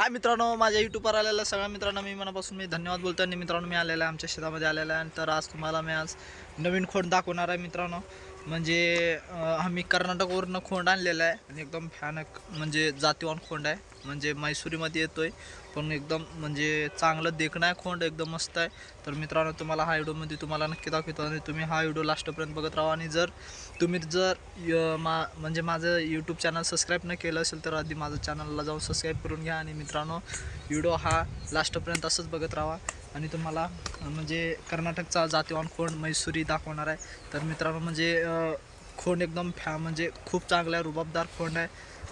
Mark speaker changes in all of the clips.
Speaker 1: हा मित्रांनो माझ्या यूट्यूबवर आलेल्या सगळ्या मित्रांनो मी मनापासून मी धन्यवाद बोलतो आणि मित्रांनो मी आलेला आहे आमच्या शेतामध्ये आलेला आहे. तर आज तुम्हाला मी आज नवीन खोड दाखवणार आहे मित्रांनो. म्हणजे आम्ही कर्नाटकवरनं खोंड आणलेला आहे. आणि एकदम भयानक म्हणजे जातीवान खोंड आहे. म्हणजे मैसुरीमध्ये आहे पण एकदम म्हणजे चांगलं देखणं आहे खोंड. एकदम मस्त आहे. तर मित्रांनो तुम्हाला हा व्हिडिओमध्ये तुम्हाला नक्की दाखवतो. आणि तुम्ही हा व्हिडिओ लास्टपर्यंत बघत राहा. आणि जर तुम्ही जर य- मा म्हणजे माझं यूट्यूब चॅनल सबस्क्राईब न केलं असेल तर आधी माझं चॅनलला जाऊन सबस्क्राईब करून घ्या. आणि मित्रांनो व्हिडिओ हा लास्टपर्यंत असंच बघत राहा. आणि तुम्हाला म्हणजे कर्नाटकचा जातीवान खोंड मैसुरी दाखवणार आहे. तर मित्रांनो म्हणजे खोण खोंड एकदम फॅ म्हणजे खूप चांगला आहे रुबाबदार खोंड आहे.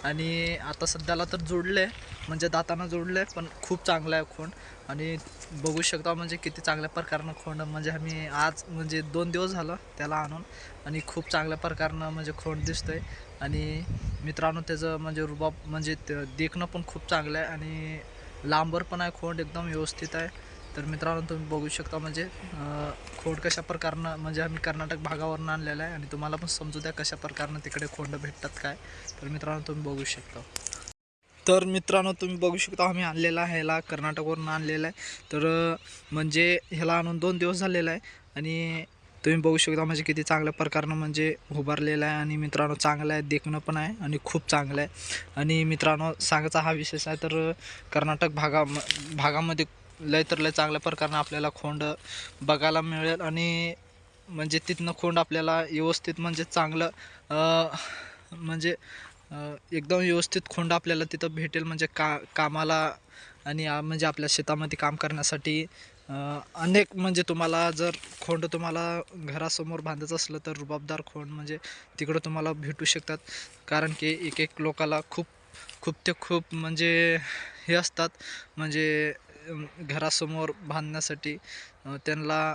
Speaker 1: आणि आता सध्याला तर जोडले म्हणजे दातानं जोडले पण खूप चांगलं आहे खोंड आणि बघू शकता म्हणजे किती चांगल्या प्रकारनं खोंड म्हणजे आम्ही आज म्हणजे दोन दिवस झालं त्याला आणून. आणि खूप चांगल्या प्रकारनं म्हणजे खोंड आहे आणि मित्रांनो त्याचं म्हणजे रुबाब म्हणजे ते देखणं पण खूप चांगलं आहे. आणि लांबर पण आहे खोंड एकदम व्यवस्थित आहे. तर मित्रांनो तुम्ही बघू शकता म्हणजे खोड कशा प्रकारनं म्हणजे आम्ही कर्नाटक भागावरून आणलेला आहे आणि तुम्हाला पण समजू द्या कशा प्रकारनं तिकडे खोंड भेटतात काय. तर मित्रांनो तुम्ही बघू शकता. तर मित्रांनो तुम्ही बघू शकता आम्ही आणलेला आहे ह्याला कर्नाटकवरून आणलेला आहे. तर म्हणजे ह्याला आणून दोन दिवस झालेला आहे आणि तुम्ही बघू शकता म्हणजे किती चांगल्या प्रकारनं म्हणजे उभारलेलं आहे आणि मित्रांनो चांगलं आहे देखणं पण आहे आणि खूप चांगलं आहे. आणि मित्रांनो सांगायचा हा विशेष आहे तर कर्नाटक भागा भागामध्ये लय तर लय चांगल्या प्रकारनं आपल्याला खोंड बघायला मिळेल आणि म्हणजे तिथनं खोंड आपल्याला व्यवस्थित म्हणजे चांगलं म्हणजे एकदम व्यवस्थित खोंड आपल्याला तिथं भेटेल म्हणजे का कामाला आणि म्हणजे आपल्या शेतामध्ये काम करण्यासाठी. अनेक म्हणजे तुम्हाला जर खोंड तुम्हाला घरासमोर बांधायचं असलं तर रुबाबदार खोंड म्हणजे तिकडं तुम्हाला भेटू शकतात. कारण की एक एक लोकाला खूप खूप ते खूप म्हणजे हे असतात. म्हणजे घरासमोर बांधण्यासाठी त्यांना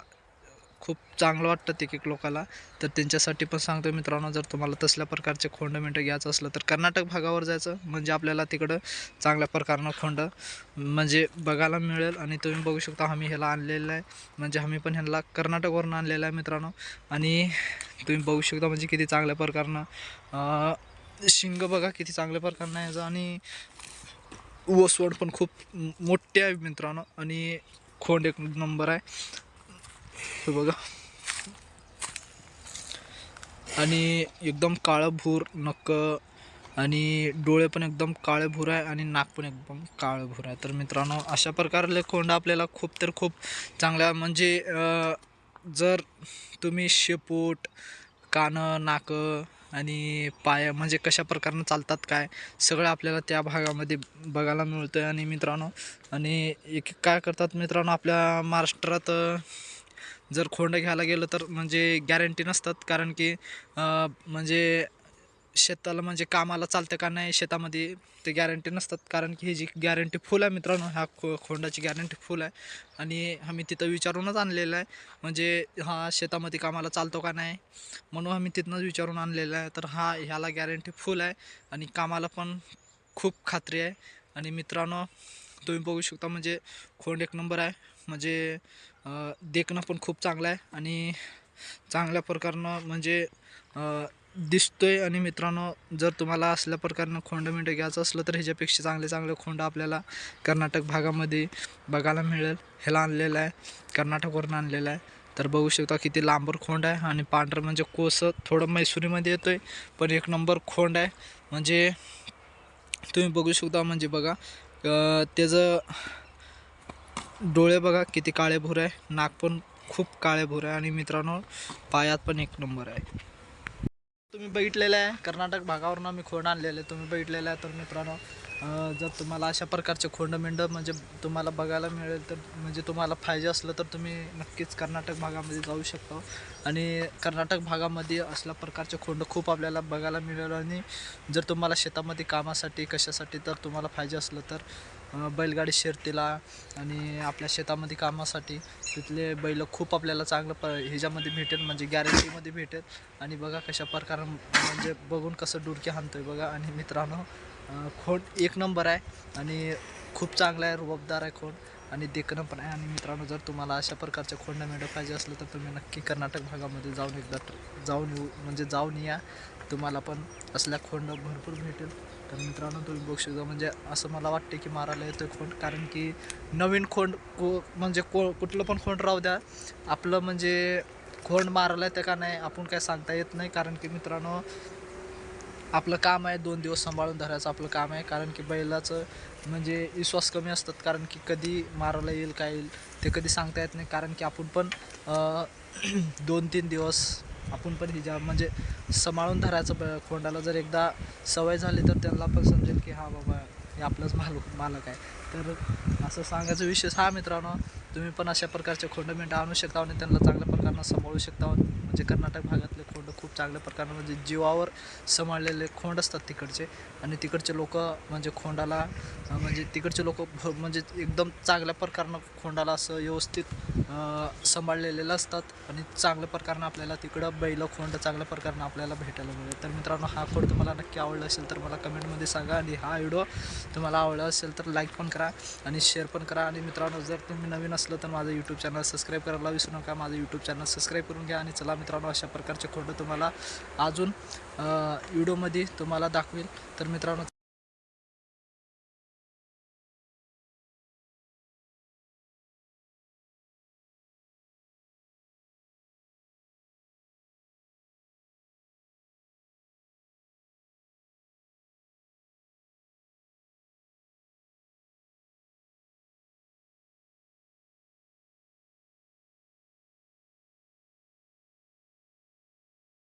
Speaker 1: खूप चांगलं वाटतं एक एक लोकाला. तर त्यांच्यासाठी पण सांगतो मित्रांनो जर तुम्हाला तसल्या प्रकारचे खोंड मिंट घ्यायचं असलं तर कर्नाटक भागावर जायचं. म्हणजे आपल्याला तिकडं चांगल्या प्रकारनं खोंड म्हणजे बघायला मिळेल. आणि तुम्ही बघू शकता आम्ही ह्याला आणलेलं आहे. म्हणजे आम्ही पण ह्याला कर्नाटकवरून आणलेलं आहे मित्रांनो. आणि तुम्ही बघू शकता म्हणजे किती चांगल्या प्रकारनं शिंग बघा किती चांगल्या प्रकारनं यायचं आणि ओसवड पण खूप मोठे आहे मित्रांनो. आणि खोंड एक नंबर आहे. हे बघा. आणि एकदम काळं भूर नक्क आणि डोळे पण एकदम काळे भूर आहे आणि नाक पण एकदम काळं भूर आहे. तर मित्रांनो अशा प्रकारले खोंड आपल्याला खूप तर खूप चांगल्या म्हणजे जर तुम्ही शेपूट कानं नाकं आणि पाय म्हणजे कशा प्रकारनं चालतात काय सगळं आपल्याला त्या भागामध्ये बघायला मिळतं आहे आणि मित्रांनो आणि एक काय करतात मित्रांनो आपल्या महाराष्ट्रात जर खोंड घ्यायला गेलं तर म्हणजे गॅरंटी नसतात. कारण की म्हणजे शेताला म्हणजे कामाला चालतं का नाही शेतामध्ये ते गॅरंटी नसतात. कारण की ही जी गॅरंटी फुल आहे मित्रांनो ह्या खो खोंडाची गॅरंटी फुल आहे. आणि आम्ही तिथं विचारूनच आणलेलं आहे. म्हणजे हा शेतामध्ये कामाला चालतो का नाही म्हणून आम्ही तिथनंच विचारून आणलेला आहे. तर हा ह्याला गॅरंटी फुल आहे. आणि कामाला पण खूप खात्री आहे. आणि मित्रांनो तुम्ही बघू शकता म्हणजे खोंड एक नंबर आहे. म्हणजे देखणं पण खूप चांगलं आहे. आणि चांगल्या प्रकारनं म्हणजे दिसतोय आणि मित्रांनो जर तुम्हाला असल्या प्रकारनं खोंड मिंड घ्यायचं असलं तर ह्याच्यापेक्षा चांगले चांगले खोंड आपल्याला कर्नाटक भागामध्ये बघायला मिळेल. ह्याला आणलेलं आहे कर्नाटकवरून आणलेलं आहे. तर बघू शकता किती लांबर खोंड आहे आणि पांढरं म्हणजे कोसं थोडं मैसुरीमध्ये येतो आहे पण एक नंबर खोंड आहे. म्हणजे तुम्ही बघू शकता म्हणजे बघा त्याचं डोळे बघा किती काळे आहे. नाक पण खूप काळे आहे आणि मित्रांनो पायात पण एक नंबर आहे. तुम्ही बघितलेलं आहे. कर्नाटक भागावरून मी खोंड आणलेलं आहे. तुम्ही बघितलेलं आहे. तर मित्रांनो जर तुम्हाला अशा प्रकारचे खोंड मिंड म्हणजे तुम्हाला बघायला मिळेल तर म्हणजे तुम्हाला पाहिजे असलं तर तुम्ही नक्कीच कर्नाटक भागामध्ये जाऊ शकता. आणि कर्नाटक भागामध्ये असल्या प्रकारचे खोंड खूप आपल्याला बघायला मिळेल. आणि जर तुम्हाला शेतामध्ये कामासाठी कशासाठी तर तुम्हाला पाहिजे असलं तर बैलगाडी शर्तीला आणि आपल्या शेतामध्ये कामासाठी. तिथले बैल खूप आपल्याला चांगलं प ह्याच्यामध्ये भेटेल म्हणजे गॅरंटीमध्ये भेटेल. आणि बघा कशा प्रकारे म्हणजे बघून कसं डुरके आहे बघा. आणि मित्रांनो अं, खोंड एक नंबर आहे. आणि खूप चांगला आहे रुबाबदार आहे खोंड आणि देखणं पण आहे. आणि मित्रांनो जर तुम्हाला अशा प्रकारच्या खोंड मेंढं पाहिजे असलं तर तुम्ही नक्की कर्नाटक भागामध्ये जाऊन एकदा जाऊन येऊ म्हणजे जाऊन या. तुम्हाला पण असल्या खोंड भरपूर भेटेल. तर मित्रांनो तुम्ही बघू शकता म्हणजे असं मला वाटते की मारायला येतोय खोंड. कारण की नवीन खोंड को म्हणजे को कुठलं पण खोंड राहू द्या. आपलं म्हणजे खोंड मारायला येतं का नाही आपण काय सांगता येत नाही. कारण की मित्रांनो आपलं काम आहे दोन दिवस सांभाळून धरायचं आपलं काम आहे. कारण की बैलाचं म्हणजे विश्वास कमी असतात. कारण की कधी मारायला येईल काय येईल ते कधी सांगता येत नाही. कारण की आपण पण दोन तीन दिवस आपण पण हिजा म्हणजे सांभाळून धरायचं खोंडाला. जर एकदा सवय झाली तर त्यांना पण समजेल की हा बाबा हे आपलंच मालक मालक आहे. तर असं सांगायचा विशेष हा मित्रांनो तुम्ही पण अशा प्रकारचे खोंड मिनटं आणू शकता आणि त्यांना चांगल्या प्रकारनं सांभाळू शकता. म्हणजे कर्नाटक भागातले खोंड खूप चांगल्या प्रकारनं म्हणजे जीवावर सांभाळलेले खोंड असतात तिकडचे. आणि तिकडचे लोक म्हणजे खोंडाला म्हणजे तिकडचे लोक म्हणजे एकदम चांगल्या प्रकारनं खोंडाला असं व्यवस्थित सांभाळलेले असतात. आणि चांगल्या प्रकारनं आपल्याला तिकडं बैल खोंड चांगल्या प्रकारनं आपल्याला भेटायला मिळेल. तर मित्रांनो हा खोंड तुम्हाला नक्की आवडला असेल तर मला कमेंटमध्ये सांगा. आणि हा व्हिडिओ तुम्हाला आवडला असेल तर लाईक पण करा आणि शेअर पण करा. आणि मित्रांनो जर तुम्ही नवीन असलं तर माझं यूट्यूब चॅनल सबस्क्राईब करायला विसरू नका. माझं यूट्यूब चॅनल सबस्क्राईब करून घ्या आणि चला मित्रांनो अशा प्रकारचे खोटं तुम्हाला अजून व्हिडिओमध्ये तुम्हाला दाखवेल. तर मित्रांनो